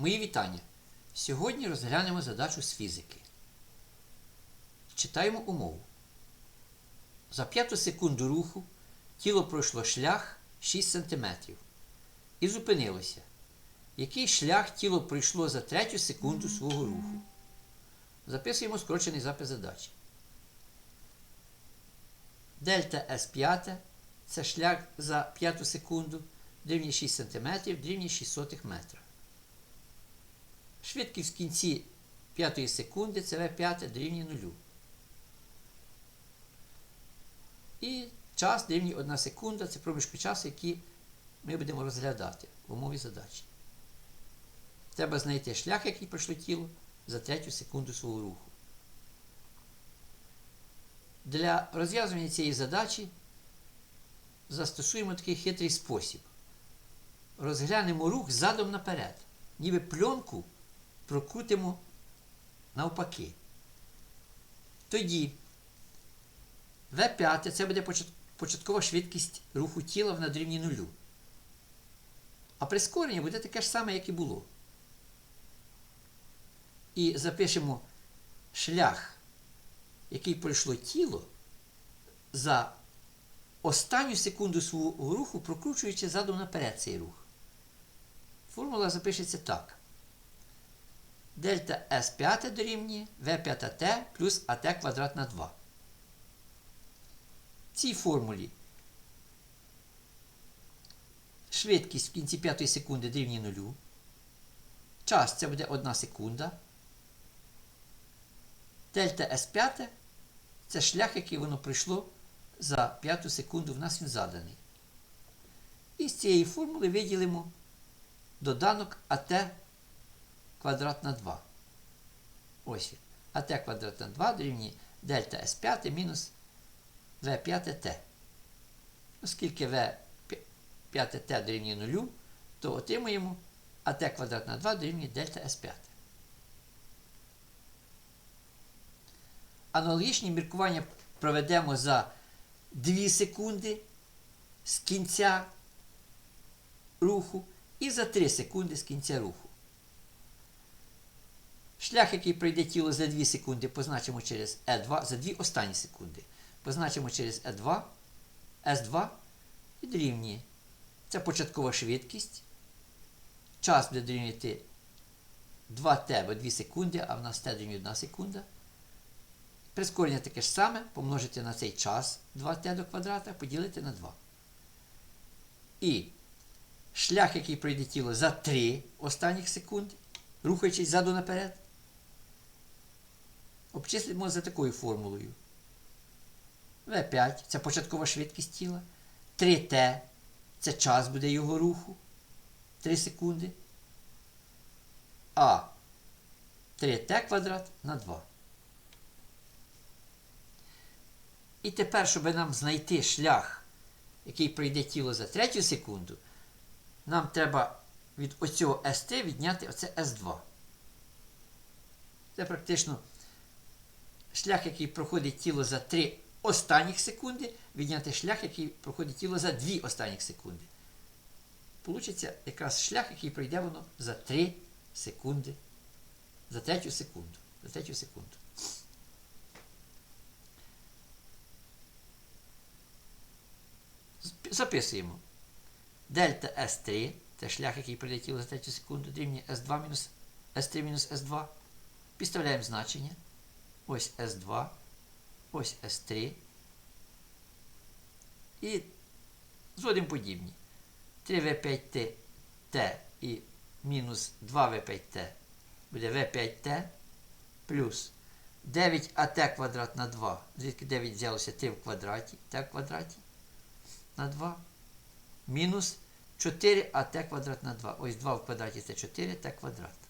Мої вітання. Сьогодні розглянемо задачу з фізики. Читаємо умову. За п'яту секунду руху тіло пройшло шлях 6 см і зупинилося. Який шлях тіло пройшло за третю секунду свого руху? Записуємо скорочений запис задачі. Дельта S5 це шлях за п'яту секунду, дорівнює 6 см, дорівнює 6 метра. Швидкість в кінці п'ятої секунди це V5 дорівнює 0. І час дорівнює 1 секунда це проміжки часу, які ми будемо розглядати в умові задачі. Треба знайти шлях, який пройшло тіло за третю секунду свого руху. Для розв'язування цієї задачі застосуємо такий хитрий спосіб. Розглянемо рух задом наперед, ніби пленку прокрутимо навпаки. Тоді V5 це буде початкова швидкість руху тіла в надрівні нулю. А прискорення буде таке ж саме, як і було. І запишемо шлях, який пройшло тіло за останню секунду свого руху, прокручуючи задом наперед цей рух. Формула запишеться так. Дельта S5 дорівнює V5T плюс AT квадрат на 2. В цій формулі швидкість в кінці п'ятої секунди дорівнює нулю. Час це буде 1 секунда. Дельта S5 це шлях, який воно пройшло за п'яту секунду, в нас він заданий. І з цієї формули виділимо доданок АТ квадрат на 2. Ось він. АТ квадрат на 2 дорівнює дельта S5 мінус V5T. Оскільки V5T дорівнює 0, то отримуємо АТ квадрат на 2 дорівнює дельта S5. Аналогічні міркування проведемо за 2 секунди з кінця руху і за 3 секунди з кінця руху. Шлях, який пройде тіло за 2 секунди, позначимо через E2 за 2 останні секунди. Позначимо через E2, S2 і дорівнює. Це початкова швидкість. Час буде дорівнювати 2T, бо 2 секунди, а в нас T дорівнює 1 секунда. Прискорення таке ж саме, помножити на цей час 2t до квадрата, поділити на 2. І шлях, який пройде тіло за 3 останніх секунди, рухаючись ззаду наперед, обчислимо за такою формулою. V5 це початкова швидкість тіла. 3t це час буде його руху. 3 секунди. А 3t квадрат на 2. І тепер, щоб нам знайти шлях, який пройде тіло за третю секунду, нам треба від оцього ST відняти оце S2. Це практично шлях, який проходить тіло за 3 останніх секунди, відняти шлях, який проходить тіло за 2 останніх секунди. Получиться якраз шлях, який пройде воно за 3 секунди. За третю секунду. За третю секунду. Записуємо. Дельта S3 це шлях, який пройде тіло за третю секунду, дорівнює S2 мінус S3 мінус S2. Підставляємо значення. Ось S2, ось S3. І зводимо подібні. 3V5T T і мінус 2V5T буде V5T плюс 9АТ квадрат на 2. Звідки 9 взялося 3 в квадраті, T в квадраті на 2 мінус 4АТ квадрат на 2. Ось 2 в квадраті це 4Т квадрат.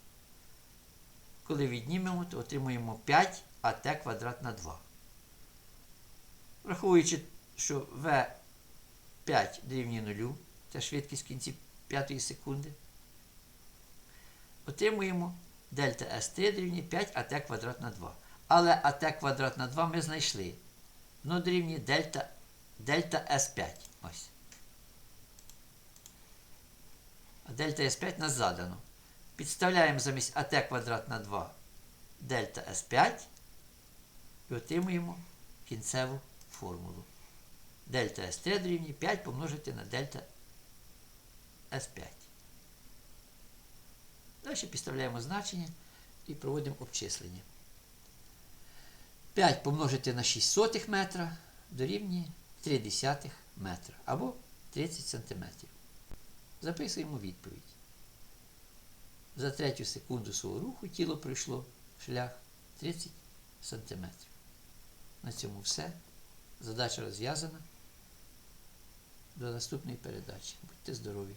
Коли віднімемо, то отримуємо 5АТ квадрат на 2. Враховуючи, що В5 дорівнює 0, це швидкість в кінці 5 секунди, отримуємо дельта S3 дорівнює 5АТ квадрат на 2. Але АТ квадрат на 2 ми знайшли. Воно дорівнює дельта дельта S5. Ось. А дельта S5 нас задано. Підставляємо замість АТ квадрат на 2 дельта С5 і отримуємо кінцеву формулу. Дельта С3 дорівнює 5 помножити на дельта С5. Далі підставляємо значення і проводимо обчислення. 5 помножити на 6 сотих метра дорівнює 3 десятих метра або 30 сантиметрів. Записуємо відповідь. За третю секунду свого руху тіло пройшло шлях 30 сантиметрів. На цьому все. Задача розв'язана. До наступної передачі. Будьте здорові!